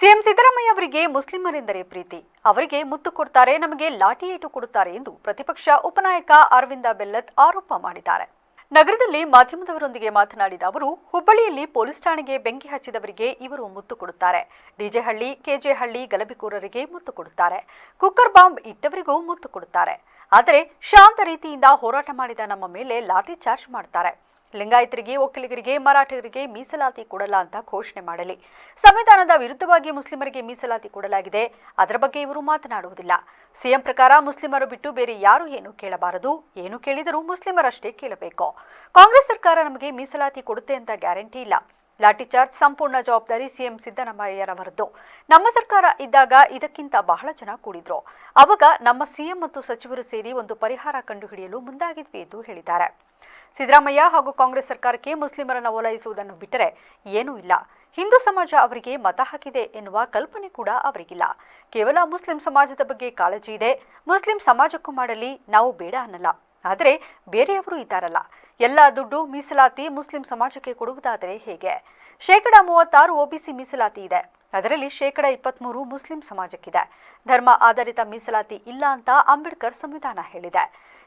CM Siddaramaiah ಅವರಿಗೆ ಮುಸ್ಲಿಮರೆಂದರೆ ಪ್ರೀತಿ. ಅವರಿಗೆ ಮುತ್ತು ಕೊಡ್ತಾರೆ, ನಮಗೆ ಲಾಠಿ ಏಟು ಕೊಡುತ್ತಾರೆ ಎಂದು ಪ್ರತಿಪಕ್ಷ ಉಪನಾಯಕ ಅರವಿಂದ ಬೆಲ್ಲತ್ ಆರೋಪ ಮಾಡಿದ್ದಾರೆ. ನಗರದಲ್ಲಿ ಮಾಧ್ಯಮದವರೊಂದಿಗೆ ಮಾತನಾಡಿದ ಅವರು, ಹುಬ್ಬಳ್ಳಿಯಲ್ಲಿ ಪೊಲೀಸ್ ಠಾಣೆಗೆ ಬೆಂಕಿ ಹಚ್ಚಿದವರಿಗೆ ಇವರು ಮುತ್ತು ಕೊಡುತ್ತಾರೆ. ಡಿಜೆಹಳ್ಳಿ, ಕೆಜೆಹಳ್ಳಿ ಗಲಭೆಕೋರರಿಗೆ ಮುತ್ತು ಕೊಡುತ್ತಾರೆ. ಕುಕ್ಕರ್ ಬಾಂಬ್ ಇಟ್ಟವರಿಗೂ ಮುತ್ತು ಕೊಡುತ್ತಾರೆ. ಆದರೆ ಶಾಂತ ರೀತಿಯಿಂದ ಹೋರಾಟ ಮಾಡಿದ ನಮ್ಮ ಮೇಲೆ ಲಾಠಿ ಚಾರ್ಜ್ ಮಾಡ್ತಾರೆ. ಲಿಂಗಾಯತರಿಗೆ, ಒಕ್ಕಲಿಗರಿಗೆ ಮರಾಠಿಗರಿಗೆ ಮೀಸಲಾತಿ ಕೊಡಲ್ಲ ಅಂತ ಘೋಷಣೆ ಮಾಡಲಿ. ಸಂವಿಧಾನದ ವಿರುದ್ಧವಾಗಿ ಮುಸ್ಲಿಮರಿಗೆ ಮೀಸಲಾತಿ ಕೊಡಲಾಗಿದೆ. ಅದರ ಬಗ್ಗೆ ಇವರು ಮಾತನಾಡುವುದಿಲ್ಲ. ಸಿಎಂ ಪ್ರಕಾರ ಮುಸ್ಲಿಮರು ಬಿಟ್ಟು ಬೇರೆ ಯಾರು ಏನು ಕೇಳಬಾರದು? ಏನು ಕೇಳಿದರೂ ಮುಸ್ಲಿಮರಷ್ಟೇ ಕೇಳಬೇಕು. ಕಾಂಗ್ರೆಸ್ ಸರ್ಕಾರ ನಮಗೆ ಮೀಸಲಾತಿ ಕೊಡುತ್ತೆ ಅಂತ ಗ್ಯಾರಂಟಿ ಇಲ್ಲ. ಲಾಠಿ ಚಾರ್ಜ್ ಸಂಪೂರ್ಣ ಜವಾಬ್ದಾರಿ ಸಿಎಂ ಸಿದ್ದರಾಮಯ್ಯರವರದ್ದು ನಮ್ಮ ಸರ್ಕಾರ ಇದ್ದಾಗ ಇದಕ್ಕಿಂತ ಬಹಳ ಜನ ಕೂಡಿದ್ರು. ಅವಾಗ ನಮ್ಮ ಸಿಎಂ ಮತ್ತು ಸಚಿವರು ಸೇರಿ ಒಂದು ಪರಿಹಾರ ಕಂಡುಹಿಡಿಯಲು ಮುಂದಾಗಿದ್ವಿ ಎಂದು ಹೇಳಿದ್ದಾರೆ. ಸಿದ್ದರಾಮಯ್ಯ ಹಾಗೂ ಕಾಂಗ್ರೆಸ್ ಸರ್ಕಾರಕ್ಕೆ ಮುಸ್ಲಿಮರನ್ನು ಓಲೈಸುವುದನ್ನು ಬಿಟ್ಟರೆ ಏನೂ ಇಲ್ಲ. ಹಿಂದೂ ಸಮಾಜ ಅವರಿಗೆ ಮತ ಹಾಕಿದೆ ಎನ್ನುವ ಕಲ್ಪನೆ ಕೂಡ ಅವರಿಗಿಲ್ಲ. ಕೇವಲ ಮುಸ್ಲಿಂ ಸಮಾಜದ ಬಗ್ಗೆ ಕಾಳಜಿ ಇದೆ. ಮುಸ್ಲಿಂ ಸಮಾಜಕ್ಕೂ ಮಾಡಲಿ, ನಾವು ಬೇಡ ಅನ್ನಲ್ಲ. ಆದರೆ ಬೇರೆಯವರು ಇದ್ದಾರಲ್ಲ. ಎಲ್ಲ ದುಡ್ಡು ಮೀಸಲಾತಿ ಮುಸ್ಲಿಂ ಸಮಾಜಕ್ಕೆ ಕೊಡುವುದಾದರೆ ಹೇಗೆ? ಶೇಕಡ ಮೂವತ್ತಾರು ಒಬಿಸಿ ಮೀಸಲಾತಿ ಇದೆ. ಅದರಲ್ಲಿ ಶೇಕಡ ಇಪ್ಪತ್ಮೂರು ಮುಸ್ಲಿಂ ಸಮಾಜಕ್ಕಿದೆ. ಧರ್ಮ ಆಧಾರಿತ ಮೀಸಲಾತಿ ಇಲ್ಲ ಅಂತ ಅಂಬೇಡ್ಕರ್ ಸಂವಿಧಾನ ಹೇಳಿದೆ.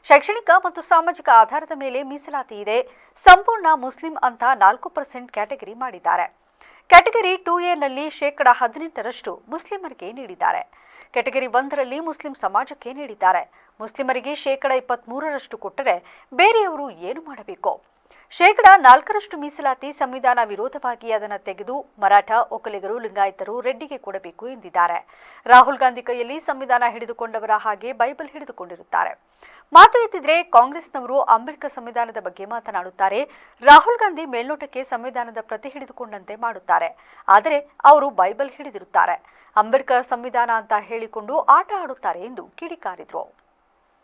ಶೈಕ್ಷಣಿಕ ಮತ್ತು ಸಾಮಾಜಿಕ ಆಧಾರದ ಮೇಲೆ ಮೀಸಲಾತಿ ಇದೆ. ಸಂಪೂರ್ಣ ಮುಸ್ಲಿಂ ಅಂತ ನಾಲ್ಕು ಪರ್ಸೆಂಟ್ ಕ್ಯಾಟಗರಿ ಮಾಡಿದ್ದಾರೆ. ಕ್ಯಾಟಗರಿ ಟೂ ಎನಲ್ಲಿ ಶೇಕಡ ಹದಿನೆಂಟರಷ್ಟು ಮುಸ್ಲಿಮರಿಗೆ ನೀಡಿದ್ದಾರೆ. ಕ್ಯಾಟಗರಿ ಒಂದರಲ್ಲಿ ಮುಸ್ಲಿಂ ಸಮಾಜಕ್ಕೆ ನೀಡಿದ್ದಾರೆ. ಮುಸ್ಲಿಮರಿಗೆ ಶೇಕಡ ಇಪ್ಪತ್ಮೂರರಷ್ಟು ಕೊಟ್ಟರೆ ಬೇರೆಯವರು ಏನು ಮಾಡಬೇಕು? ಶೇಕಡ ನಾಲ್ಕರಷ್ಟು ಮೀಸಲಾತಿ ಸಂವಿಧಾನ ವಿರೋಧವಾಗಿ ಅದನ್ನು ತೆಗೆದು ಮರಾಠ ಒಕ್ಕಲಿಗರು, ಲಿಂಗಾಯತರು ರೆಡ್ಡಿಗೆ ಕೊಡಬೇಕು ಎಂದಿದ್ದಾರೆ. ರಾಹುಲ್ ಗಾಂಧಿ ಕೈಯಲ್ಲಿ ಸಂವಿಧಾನ ಹಿಡಿದುಕೊಂಡವರ ಹಾಗೆ ಬೈಬಲ್ ಹಿಡಿದುಕೊಂಡಿರುತ್ತಾರೆ. ಮಾತು ಎತ್ತಿದ್ರೆ ಕಾಂಗ್ರೆಸ್ನವರು ಅಂಬೇಡ್ಕರ್ ಸಂವಿಧಾನದ ಬಗ್ಗೆ ಮಾತನಾಡುತ್ತಾರೆ. ರಾಹುಲ್ ಗಾಂಧಿ ಮೇಲ್ನೋಟಕ್ಕೆ ಸಂವಿಧಾನದ ಪ್ರತಿ ಹಿಡಿದುಕೊಂಡಂತೆ ಮಾಡುತ್ತಾರೆ. ಆದರೆ ಅವರು ಬೈಬಲ್ ಹಿಡಿದಿರುತ್ತಾರೆ. ಅಂಬೇಡ್ಕರ್ ಸಂವಿಧಾನ ಅಂತ ಹೇಳಿಕೊಂಡು ಆಟ ಆಡುತ್ತಾರೆ ಎಂದು ಕಿಡಿಕಾರಿದ್ರು.